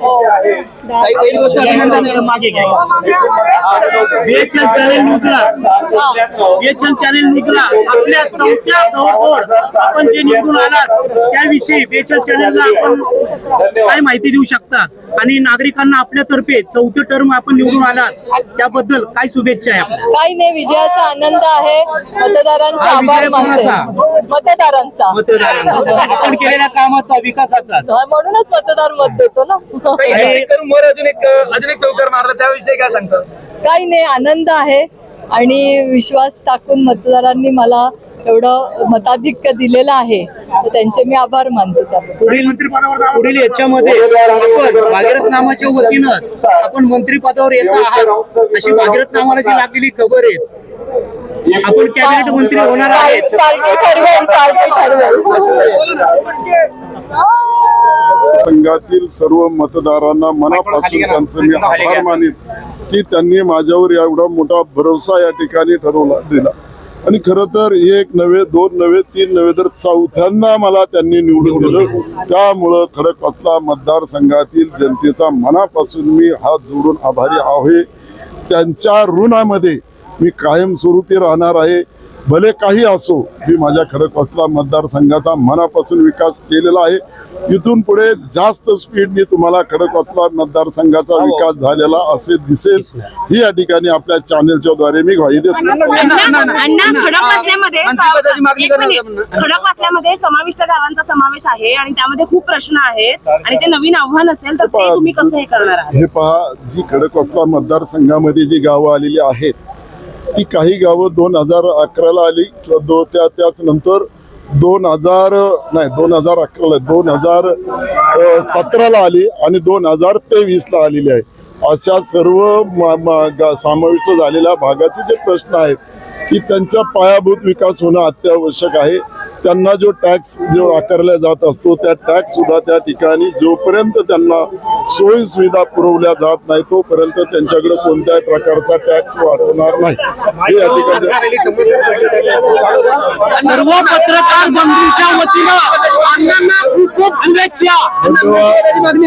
काही पहिली गोष्ट अभिनंदन आहे, मागे घ्या. बीएचएल चॅनेल न्यूजला बीएचएल चॅनेल न्यूजला आपल्या चौथ्या दौरवर आपण जे निवडून आलात त्याविषयी बीएचएल चॅनेलला आपण काय माहिती देऊ शकतात आणि नागरिकांना आपल्यातर्फे चौथे टर्म आपण निवडून आलात त्याबद्दल काय शुभेच्छा आहे आपल्या? काही नाही विजयाचा आनंद आहे. मतदारांचे हा, आभार मानते? मतदारांचा. मतदारांचा. आपण केलेल्या कामाचा विकासाचा. हा, म्हणूनच मतदार मत देतो ना. काही नाही करून वर अजून एक अजून एक चौकार मारला त्याविषयी काय सांगता? काही नाही आनंद आहे. आणि विश्वास टाकून मतदारांनी मला एवढं मताधिक्य दिलेलं आहे तर त्यांचे मी आभार मानते पुढील पुढील याच्यामध्ये आपण भागीरथ नामाच्या वतीनं आपण मंत्री पदावर येत आहात अशी भागीरथ नामाला जी लागलेली खबर आहे. आपण कॅबिनेट मंत्री होणार आहेत. पार्टी ठरवेल पार्टी ठरवेल संघातील सर्व मतदारांना मनापासून त्यांचं मी आभार मानेन की त्यांनी माझ्यावर एवढा मोठा भरोसा या ठिकाणी ठरवला दिला. आणि खरं तर एक नव्हे दोन नव्हे तीन नव्हे तर चौथ्यांदा मला त्यांनी निवडून दिलं. त्यामुळं खडकवासला मतदारसंघातील जनतेचा मनापासून मी हात जोडून आभारी आहे. त्यांच्या ऋणामध्ये मी कायमस्वरूपी राहणार आहे. भले काही असो मी माझ्या खडकवासला मतदारसंघाचा मनापासून विकास केलेला आहे. इथून पुढे जास्त स्पीडने तुम्हाला खडकवासला मतदारसंघाचा विकास झालेला असे दिसेल. ही या ठिकाणी आपल्या चॅनेलच्या द्वारे मी ग्वाही देतो. अण्णा खडक वाचल्यामध्ये मंत्रिपदाची मागणी एक करणार मिनिट. आपण. खडक वाचल्यामध्ये समाविष्ट गावांचा समावेश आहे आणि त्यामध्ये खूप प्रश्न आहेत आणि ते नवीन आव्हान असेल तर ते तुम्ही कसं हे करणार आहात हे पहा जी खडकवासला मतदारसंघामध्ये जी गावं आलेली आहेत ती काही गावं दोन हजार अकराला आली किंवा दो त्या त्याच नंतर दोन हजार नाही दोन हजार अकराला दोन हजार सतराला आली आणि दोन हजार तेवीसला आलेली आहे. अशा सर्व समाविष्ट झालेल्या भागाचे जे प्रश्न आहेत की त्यांचा पायाभूत विकास होणं अत्यावश्यक आहे. त्यांना जो टॅक्स जो आकारला जात असतो त्या टॅक्स सुद्धा त्या ठिकाणी जोपर्यंत त्यांना सोयी सुविधा पुरवल्या जात नाही तोपर्यंत त्यांच्याकडे कोणत्याही प्रकारचा टॅक्स वाढवणार नाही हे या ठिकाणी सर्व पत्रकार बंधूंच्या वतीनं खूप शुभेच्छा मागणी.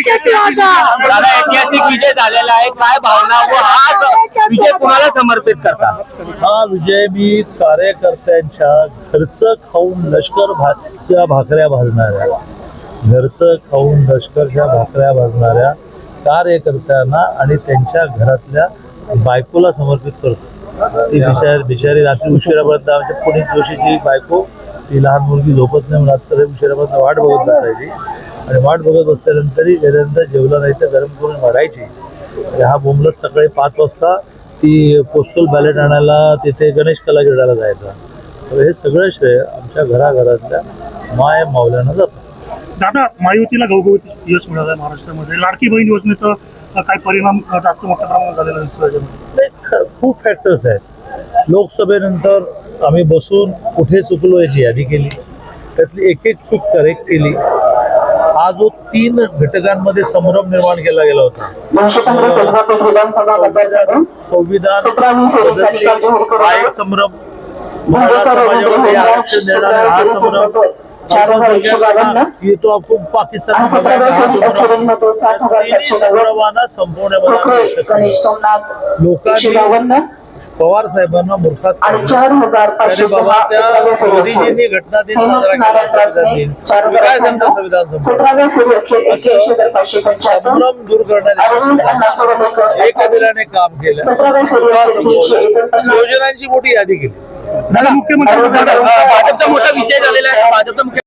दादा ऐतिहासिक विजय झालेला आहे. काय भावना व हा विजय कुणाला समर्पित करता? हा विजय मी कार्यकर्त्यांच्या घरचं खाऊन लष्कर भाच्या भाकऱ्या भाजणाऱ्या. घरचं खाऊन लष्करच्या भाकऱ्या भाजणाऱ्या कार्यकर्त्यांना आणि त्यांच्या घरातल्या बायकोला समर्पित करतो. ती बिचारी बिचारी रात्री उशिरापर्यंत आमच्या पुणे जोशीची बायको ती लहान मुलगी झोपत नाही म्हणून रात्री उशिरापर्यंत वाट बघत बसायची. आणि वाट बघत बसल्यानंतरही गेल्यानंतर जेवला नाही तर गरम करून वाढायची आणि हा बोंबलत सकाळी पाच वाजता ती पोस्टल बॅलेट आणायला तिथे गणेश कला जायचा. तर हे सगळं श्रेय आमच्या घराघरातल्या माय मावल्यानं जातं. दादा मायुतीला घवघवीत यश मिळालं आहे महाराष्ट्रामध्ये. लाडकी बहीण योजनेचं काय परिणाम जास्त मोठ्या प्रमाणात झालेला दिसतो याच्यामध्ये खूप फॅक्टर्स आहेत. लोकसभेनंतर आम्ही बसून कुठे चुकलो याची यादी केली. त्यातली एक एक चूक करेक्ट केली. हा जो तीन घटकांमध्ये संभ्रम निर्माण केला गेला होता. संविधान हा एक संभ्रम. मराठा समाजामध्ये आरक्षण देणारा हा संभ्रम. अल्पसंख्याकांना येतो आपण पाकिस्तान पवार साहेबांना मूर्खात काढलं. अरे बाबा त्या मोदीजींनी घटना दिन साजरा केला काय सांगता संविधान असं संभ्रम दूर करण्यात काम केलं. योजनांची मोठी यादी केली. मुख्यमंत्री भाजपचा मोठा विषय झालेला आहे. भाजपचा मुख्य